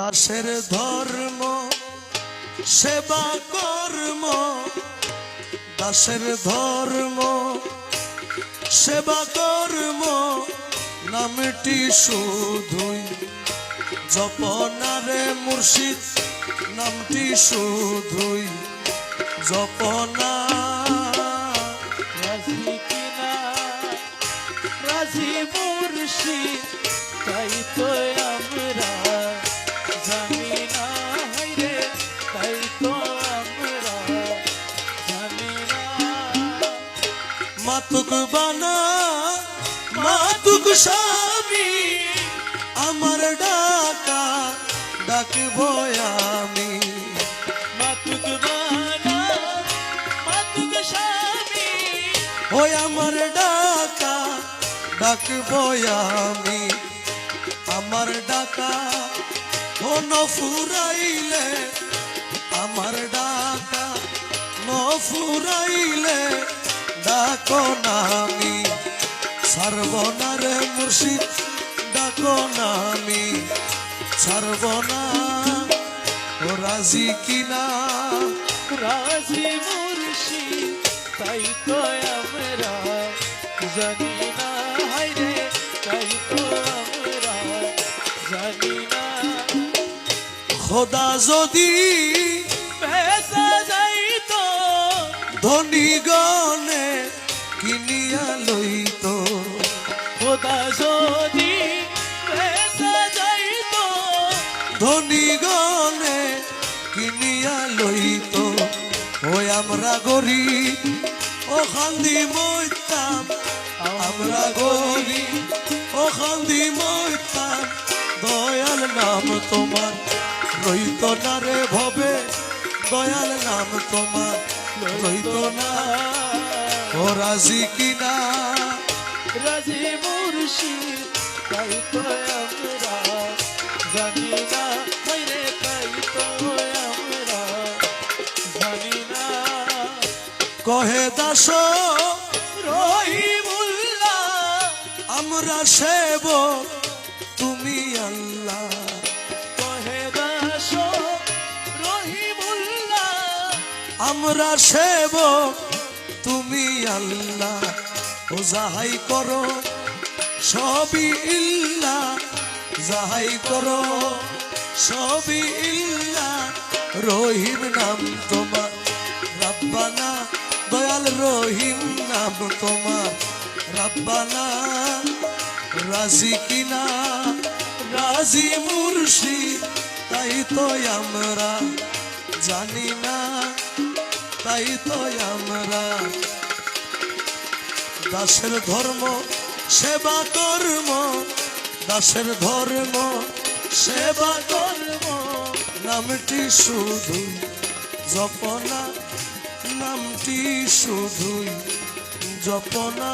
দাসের ধর্ম, সেবা কর্ম, দাসের ধর্ম, সেবা কর্ম, নামটি শুধুই জপনারে মুর্শিদ, নামটি শুধুই জপনা। রাজি মুর্শিদ, তাই তো মাতুক বানা, মাতুক স্বামী, আমার ডাকা ডাকব আমি। মাতুক বানা, মাতুক স্বামী, ওই আমার ডাকা ডাকব আমি। আমার ডাকা ও নফুরাইলে আমার ডাকা নফুরাইলে ডাকো নামি সর্বনারে মুর্শিদ ডাকো নামি সর্বনা ও রাজি কিনা? রাজি মুর্শিদ তাই তো আমরা জানি না। হাইরে তাই তো আমরা জানি না। খোদা যদি যাইতো। ধনী গনে কিনিয়া লইত। খোদা যদি যাইতো। ধনী গনে কিনিয়া লইত। ওই আমরা গরি ও খান্দি মইতাম আমরা গরি ও খান্দি মইতাম দয়াল নাম তোমার রইত না রে ভবে। দয়াল নাম তোমার রইত না। ও রাজি কিনা? রাজি মুর্শিদ তাই তো আমরা জানি না। তাই তো আমরা জানি না। কহে দাস রহিমুল্লাহ আমরা সেব তুমি আল্লাহ। আমরা সেব তুমি আল্লাহ, ও যাহাই করো, সবই ইল্লা যাহাই করো, সবই ইল্লা রহিম নাম তোমার, রাব্বানা, দয়াল রহিম নাম তোমার, রাব্বানা, রাজি কিনা, রাজি মুর্শিদ, তাই তো আমরা জানি না। তাই তো আমরা দাসের ধর্ম, সেবা কর্ম, দাসের ধর্ম, সেবা কর্ম। নামটি শুধু জপনা, নামটি শুধুই জপনা।